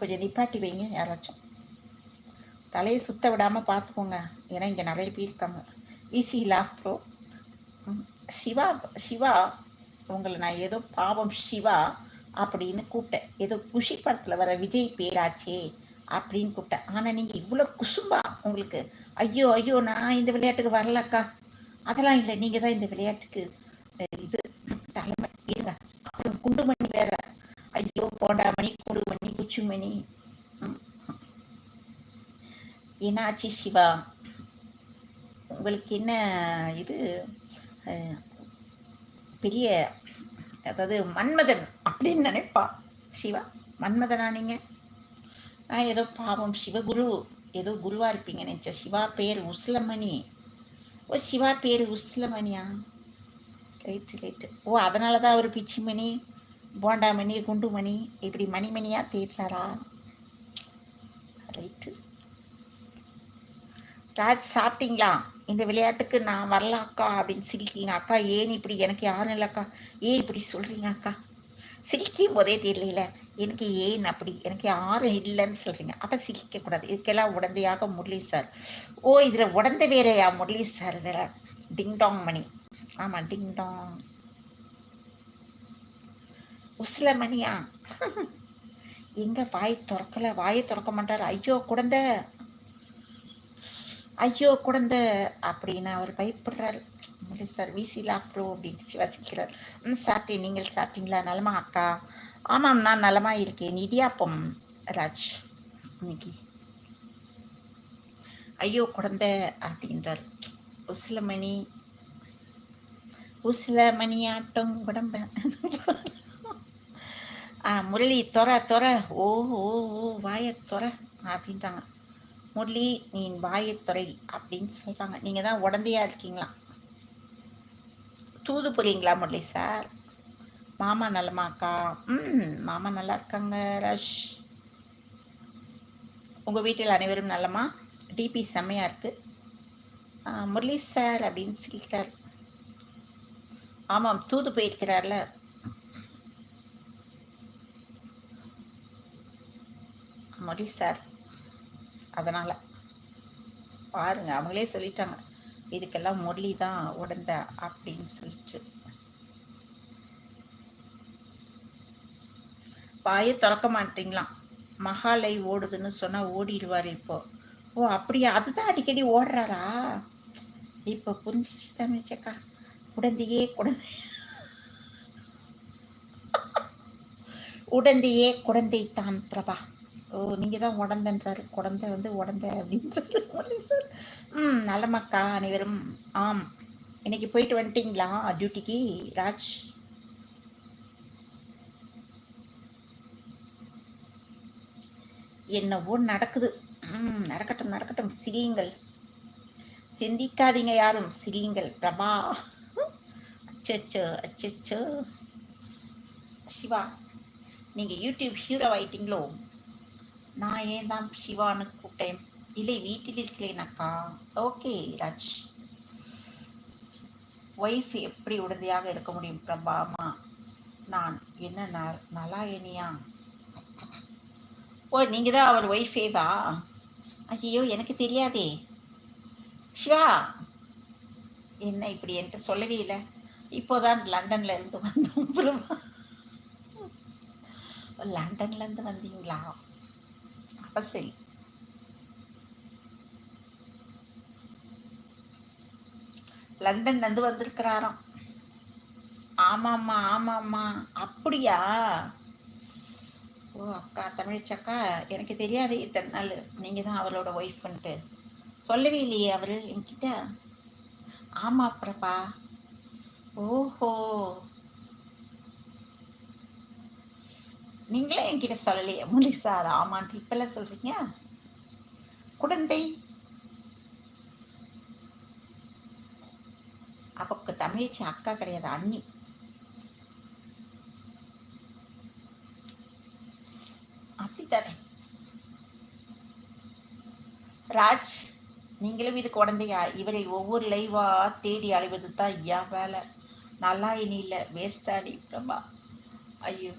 கொஞ்சம் நிப்பாட்டி வைங்க யாராச்சும். தலையை சுத்த விடாமல் பார்த்துக்கோங்க ஏன்னா இங்கே நிறைய பேர் இருக்காங்க. விசி லாஃப் ப்ரோ. சிவா சிவா உங்களை நான் ஏதோ பாவம் சிவா அப்படின்னு கூப்பிட்டேன். ஏதோ குஷி படத்தில் வர விஜய் பேராச்சே அப்படின்னு கூப்பிட்டேன். ஆனால் நீங்கள் இவ்வளோ குசும்பா உங்களுக்கு. ஐயோ ஐயோ நான் இந்த விளையாட்டுக்கு வரலக்கா. அதெல்லாம் இல்லை நீங்கள் தான் இந்த விளையாட்டுக்கு இது தலைமை. இருங்க. அப்புறம் குண்டுமணி வேற. பூச்சுமணி mm-hmm. என்னாச்சு சிவா? உங்களுக்கு என்ன இது? பெரிய அதாவது மன்மதன் அப்படின்னு நினைப்பா சிவா? மன்மதனா நீங்கள் நான் ஏதோ பாவம் சிவகுரு ஏதோ குருவாக இருப்பீங்க நினச்சேன் சிவா பேர் உஸ்லமணி. ஓ சிவா பேர் உஸ்லமணியா? ரைட்டு ரைட்டு ஓ அதனால தான் அவர் பிச்சிமணி. போண்டாமணி குண்டுமணி இப்படி மணிமணியாக தேடுறாரா? ரைட்டு ராஜ் சாப்பிட்டீங்களா? இந்த விளையாட்டுக்கு நான் வரல அக்கா அப்படின்னு சிரிக்கீங்க அக்கா ஏன் இப்படி? எனக்கு யாரும் இல்லை அக்கா. ஏன் இப்படி சொல்கிறீங்க அக்கா? சிரிக்கும் போதே தெரியல எனக்கு ஏன் அப்படி? எனக்கு யாரும் இல்லைன்னு சொல்கிறீங்க அப்போ சிரிக்கக்கூடாது இதுக்கெல்லாம் உடந்தையாக முரளி சார் ஓ இதில் உடந்த வேறையா முரளி சார் வேற? டிங்டாங் மணி. ஆமாம் டிங்டாங் உசில மணியா எங்கே வாய் திறக்கலை வாயை திறக்க மாட்டார். ஐயோ குழந்த. ஐயோ குழந்த அப்படின்னு அவர் பயப்படுறாரு. சார் விசிலா ப்ரோ அப்படின்னு வசிக்கிறார் ம் சாப்பிட்டேன். நீங்கள் சாப்பிட்டீங்களா? நலமா அக்கா? ஆமாம் நான் நலமா இருக்கேன். இடியாப்பம் ராஜ். இன்னைக்கு. ஐயோ குழந்த அப்படின்றார். உசிலமணி. உசிலமணி ஆட்டம் உடம்ப. ஆ முரளி தொற தொற ஓ ஓ ஓ வாய தொற அப்படின்றாங்க முரளி நீ வாயத்துறை அப்படின்னு சொல்கிறாங்க நீங்கள் தான் உடந்தையாக இருக்கீங்களா? தூது புரியுங்களா முரளி சார்? மாமா நலமாக்கா ம் மாமா நல்லா இருக்காங்க ரஷ். உங்கள் வீட்டில் அனைவரும் நல்லமா டிபி செம்மையாக இருக்குது முரளி சார் அப்படின்னு சொல்லிட்டார். ஆமாம் தூது போயிருக்கிறார்ல. முடி சார். அதனால். பாருங்கள் அவங்களே சொல்லிட்டாங்க. இதுக்கெல்லாம் முரளி தான் உடந்த அப்படின்னு சொல்லிட்டு. வாயை திறக்க மாட்டீங்களாம் மகாலை ஓடுதுன்னு சொன்னால் ஓடிடுவார் இப்போ. ஓ அப்படியா? அதுதான் அடிக்கடி ஓடுறாரா? இப்போ புரிஞ்சிச்சு தமிழ்ச்சக்கா உடந்தையே குழந்தை உடந்தையே குழந்தை தான் பிரபா. ஓ நீங்கள் தான் உடந்தன்றாரு. குடந்த வந்து உடந்த அப்படின்றது சார் ம் நல்லமக்கா அனைவரும். ஆம். இன்னைக்கு போயிட்டு வந்துட்டீங்களா? டியூட்டிக்கு ராஜ்? என்னவோ நடக்குது. ம் நடக்கட்டும் நடக்கட்டும். சிரியுங்கள். சிந்திக்காதீங்க யாரும். சிரியுங்கள். பிரபா. அச்சோ அச்சோ சிவா நீங்கள் யூடியூப் ஹீரோ ஆயிட்டீங்களோ? நான் ஏன் தான் சிவான்னு கூப்பிட்டேன்? இல்லை வீட்டில் இருக்கிறேனக்கா ஓகே ராஜ். ஒய்ஃப் எப்படி உடந்தையாக இருக்க முடியும் பிரபாமா நான் என்ன நல்லா இனியா? ஓ நீங்கள் தான் அவர் ஒய்ஃபேவா ஐயோ எனக்கு தெரியாதே. சிவா! என்ன இப்படி என்கிட்ட சொல்லவே இல்லை. இப்போதான் லண்டன்ல இருந்து வந்தோம் பிரபா. லண்டன்லேருந்து வந்தீங்களா? அப்ப சரி லண்டன்ல வந்திருக்கிறாராம். ஆமாம்மா ஆமாம்மா. அப்படியா? ஓ அக்கா தமிழ்ச்சக்கா எனக்கு தெரியாது இத்தனை நாள். நீங்கள் தான் அவளோட ஒய்ஃப்ன்ட்டு சொல்லவே இல்லையே அவர் என்கிட்ட. ஆமாம் பிரபா. ஓஹோ. நீங்களே என்கிட்ட சொல்லலையே. முலி சார் ஆமான்ட்டு இப்பெல்லாம் சொல்கிறீங்க குழந்தை. அப்போ தமிழச்சி அக்கா கிடையாது அண்ணி. அப்படித்தானே? ராஜ் நீங்களும் இது குழந்தையா? இவரில் ஒவ்வொரு லைவா தேடி அடைவது தான் ஐயா வேலை. நல்லா இனி இல்லை வேஸ்டாடி பிரபா. ஐயோ.